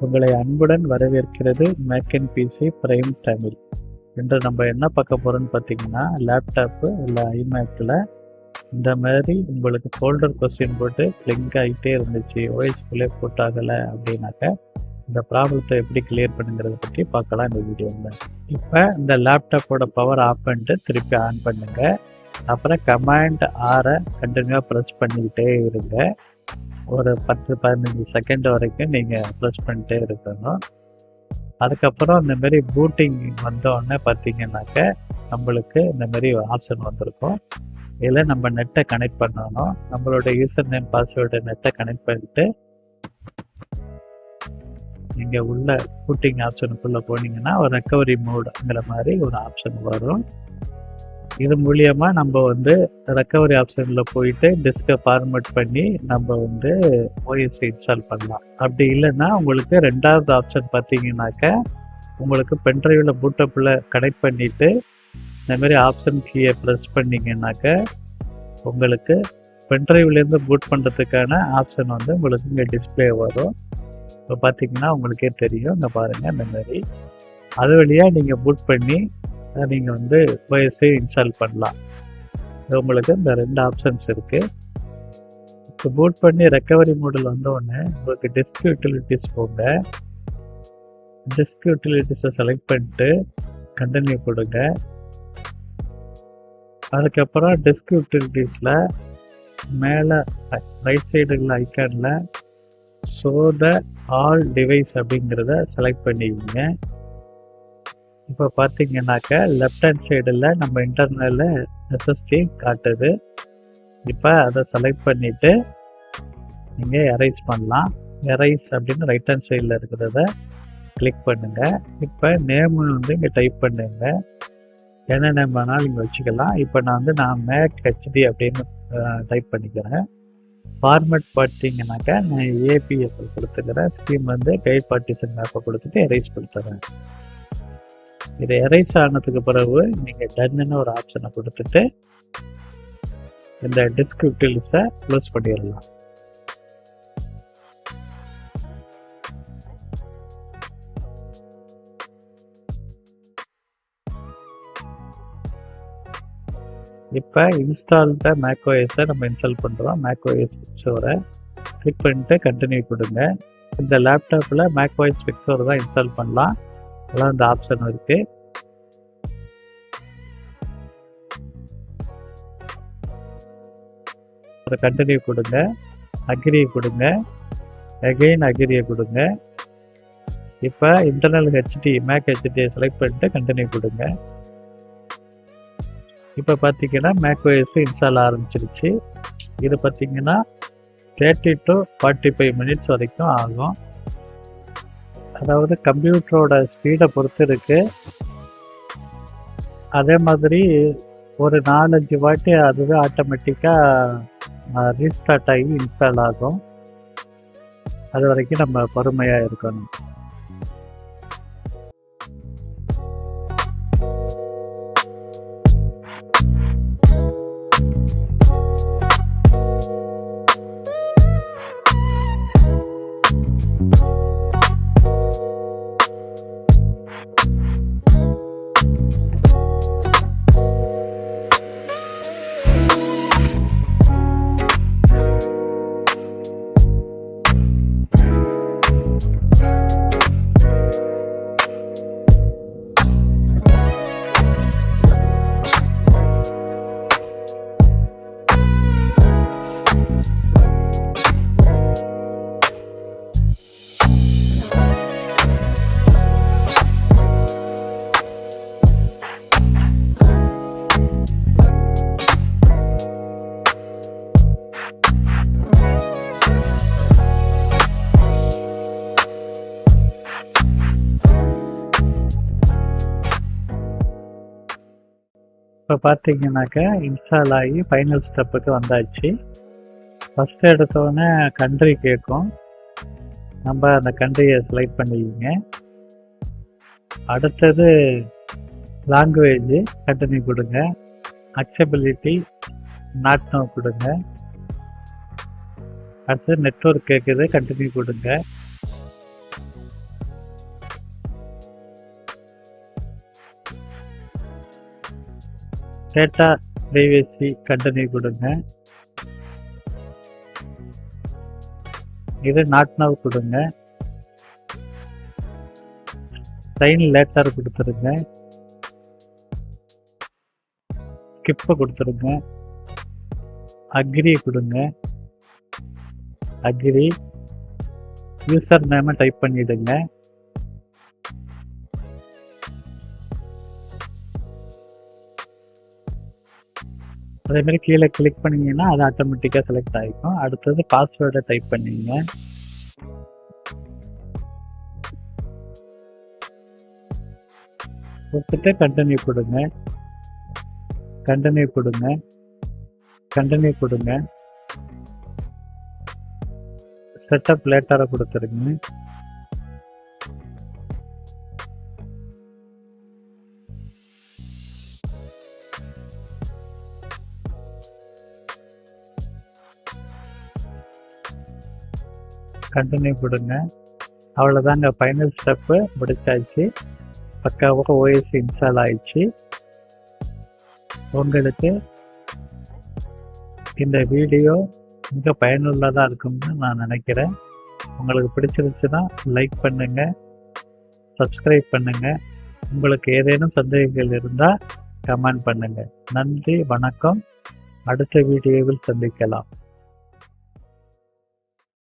உங்களை அன்புடன் வரவேற்கிறது Mac and PC prime Tamil இன்று நம்ம என்ன பார்க்க போகிறோம்னு பார்த்தீங்கன்னா லேப்டாப்பு இல்லை ஐமேக்கில் இந்த மாதிரி உங்களுக்கு ஃபோல்டர் கொஸ்டின் போட்டு லிங்க் ஆகிட்டே இருந்துச்சு ஓஎஸ்குள்ளே போட் ஆகலை அப்படின்னாக்க இந்த ப்ராப்ளத்தை எப்படி கிளியர் பண்ணுங்கிறத பற்றி பார்க்கலாம் இந்த வீடியோவில் இப்போ இந்த லேப்டாப்போட பவர் ஆஃப் பண்ணிட்டு திருப்பி ஆன் பண்ணுங்கள் அப்புறம் கமாண்ட் ஆரை கண்டினியூவாக ப்ரெஸ் பண்ணிக்கிட்டே இருங்க. ஒரு பத்து பதினஞ்சு செகண்ட் வரைக்கும் நீங்கள் ப்ரெஸ் பண்ணிட்டே இருக்கணும். அதுக்கப்புறம் இந்தமாரி பூட்டிங் வந்தோடனே பார்த்தீங்கன்னாக்க நம்மளுக்கு இந்தமாரி ஆப்ஷன் வந்திருக்கும். இதில் நம்ம நெட்டை கனெக்ட் பண்ணணும். நம்மளோட யூசர் நேம் பாஸ்வேர்டு நெட்டை கனெக்ட் பண்ணிட்டு நீங்கள் உள்ள பூட்டிங் ஆப்ஷனுக்குள்ளே போனீங்கன்னா ஒரு ரெக்கவரி மோடுங்கிற மாதிரி ஒரு ஆப்ஷன் வரும். இது மூலியமா நம்ம வந்து ரெக்கவரி ஆப்ஷனில் போயிட்டு டிஸ்கை ஃபார்மேட் பண்ணி நம்ம வந்து ஓஎஸ் இன்ஸ்டால் பண்ணலாம். அப்படி இல்லைன்னா உங்களுக்கு ரெண்டாவது ஆப்ஷன் பார்த்தீங்கன்னாக்க உங்களுக்கு பென்ட்ரைவில் பூட்டப்பில் கனெக்ட் பண்ணிவிட்டு இந்த மாதிரி ஆப்ஷன் கீயை ப்ரெஸ் பண்ணிங்கனாக்க உங்களுக்கு பென்ட்ரைவ்லேருந்து பூட் பண்ணுறதுக்கான ஆப்ஷன் வந்து உங்களுக்கு இங்கே டிஸ்பிளே வரும். இப்போ பார்த்தீங்கன்னா உங்களுக்கே தெரியும். இங்கே பாருங்கள் இந்த மாதிரி. அது வழியாக நீங்கள் பூட் பண்ணி நீங்கள் வந்து ஓஎஸ்ஐ இன்ஸ்டால் பண்ணலாம். உங்களுக்கு இந்த ரெண்டு ஆப்ஷன்ஸ் இருக்குது இப்போ பூட் பண்ணி ரெக்கவரி மோடில் வந்தோடனே உங்களுக்கு டெஸ்க் யூட்டிலிட்டிஸ் போங்க. டெஸ்க் யூட்டிலிட்டிஸை செலக்ட் பண்ணிட்டு கண்டினியூ கொடுங்க. அதுக்கப்புறம் டெஸ்க் யூட்டிலிட்டிஸில் மேலே ரைட் சைடுல ஐக்கானில் ஷோ த ஆல் டிவைஸ் அப்படிங்கிறத செலக்ட் பண்ணிக்கோங்க இப்போ பார்த்தீங்கன்னாக்க லெஃப்ட் ஹேண்ட் சைடில் நம்ம இன்டர்னலில் எஸ்எஸ்டி காட்டுது. இப்போ அதை செலக்ட் பண்ணிவிட்டு நீங்கள் எரைஸ் பண்ணலாம். எரைஸ் அப்படின்னு ரைட் ஹேண்ட் சைடில் இருக்கிறத கிளிக் பண்ணுங்கள் இப்போ நேம் வந்து இங்கே டைப் பண்ணுங்க. என்ன நேம் வேணாலும் நீங்கள் வச்சுக்கலாம். இப்போ நான் வந்து நான் மேக் ஹெச்டி அப்படின்னு டைப் பண்ணிக்கிறேன். ஃபார்மேட் பார்த்தீங்கன்னாக்கா நான் ஏபிஎஃப் கொடுத்துக்கிறேன். ஸ்கீம் வந்து கைட் பார்ட்டிஷன் மேப்பை கொடுத்துட்டு எரைஸ் கொடுத்துறேன் இது எரைஸ் ஆனதுக்கு பிறகு நீங்கள் டன்னு ஒரு ஆப்ஷனை கொடுத்துட்டு இந்த டிஸ்க் யூட்டிலிஸை க்ளோஸ் பண்ணிடலாம். இப்போ இன்ஸ்டால்ட மேக்ஓஎஸை நம்ம இன்ஸ்டால் பண்ணுறோம் மேக்ஓஎஸ் பிக்சோரை கிளிக் பண்ணிட்டு கண்டினியூ கொடுங்க. இந்த லேப்டாப்பில் மேக்ஓஎஸ் பிக்சோர் தான் இன்ஸ்டால் பண்ணலாம். அதெல்லாம் இந்த ஆப்ஷன் இருக்கு. அதை கண்டினியூ கொடுங்க. அக்ரியை கொடுங்க. அகெயின் அக்ரியை கொடுங்க. இப்போ இன்டர்னல் ஹெச்டி மேக் ஹெச்டியை செலக்ட் பண்ணிட்டு கண்டினியூ கொடுங்க. இப்போ பார்த்தீங்கன்னா மேக்ஓஎஸ் இன்ஸ்டால் ஆரம்பிச்சிருச்சு. இது பார்த்தீங்கன்னா thirty to forty five minutes வரைக்கும் ஆகும். அதாவது கம்ப்யூட்டரோட ஸ்பீடை பொறுத்து இருக்கு அதே மாதிரி ஒரு நாலஞ்சு வாட்டி அதுவே ஆட்டோமேட்டிக்காக ரீஸ்டார்ட் ஆகி இன்ஸ்டால் ஆகும். அது வரைக்கும் நம்ம பொறுமையாக இருக்கணும். இப்போ பார்த்தீங்கன்னாக்க இன்ஸ்டால் ஆகி ஃபைனல் ஸ்டெப்புக்கு வந்தாச்சு. ஃபஸ்ட்டு எடுத்தோடனே கண்ட்ரி கேட்கும் நம்ம அந்த கண்ட்ரியை செலக்ட் பண்ணிக்கிங்க. அடுத்தது லாங்குவேஜ் கண்டினியூ கொடுங்க. அக்சபிலிட்டி நாட்டம் கொடுங்க. அடுத்தது நெட்ஒர்க் கேட்குது கண்டினியூ கொடுங்க. டேட்டா ப்ரைவேசி கண்டனி கொடுங்க. இது நாட் நவ் கொடுங்க. சைன் லேட்டர் கொடுத்துருங்க. ஸ்கிப்பை கொடுத்துருங்க. அக்ரி கொடுங்க. அக்ரி யூசர் நேமை டைப் பண்ணிவிடுங்க அதே மாதிரி கீழே கிளிக் பண்ணீங்கன்னா அது ஆட்டோமேட்டிக்காக செலக்ட் ஆகிக்கும் அடுத்தது பாஸ்வேர்டை டைப் பண்ணிங்க. கொடுத்துட்டு கண்டினியூ கொடுங்க. கண்டினியூ கொடுங்க. கண்டினியூ கொடுங்க. செட்டப் லேட்டராக கொடுத்துருங்க. கண்டினியூ கொடுங்க. அவ்வளோதாங்க ஃபைனல் ஸ்டெப்பு முடிச்சாச்சு. பக்காவாக ஓஎஸ் இன்ஸ்டால் ஆயிடுச்சு. உங்களுக்கு இந்த வீடியோ மிக பயனுள்ளதாக இருக்கும்னு நான் நினைக்கிறேன். உங்களுக்கு பிடிச்சிருந்துச்சுன்னா லைக் பண்ணுங்கள் சப்ஸ்கிரைப் பண்ணுங்கள் உங்களுக்கு ஏதேனும் சந்தேகங்கள் இருந்தால் கமெண்ட் பண்ணுங்கள் நன்றி வணக்கம். அடுத்த வீடியோவில் சந்திக்கலாம்.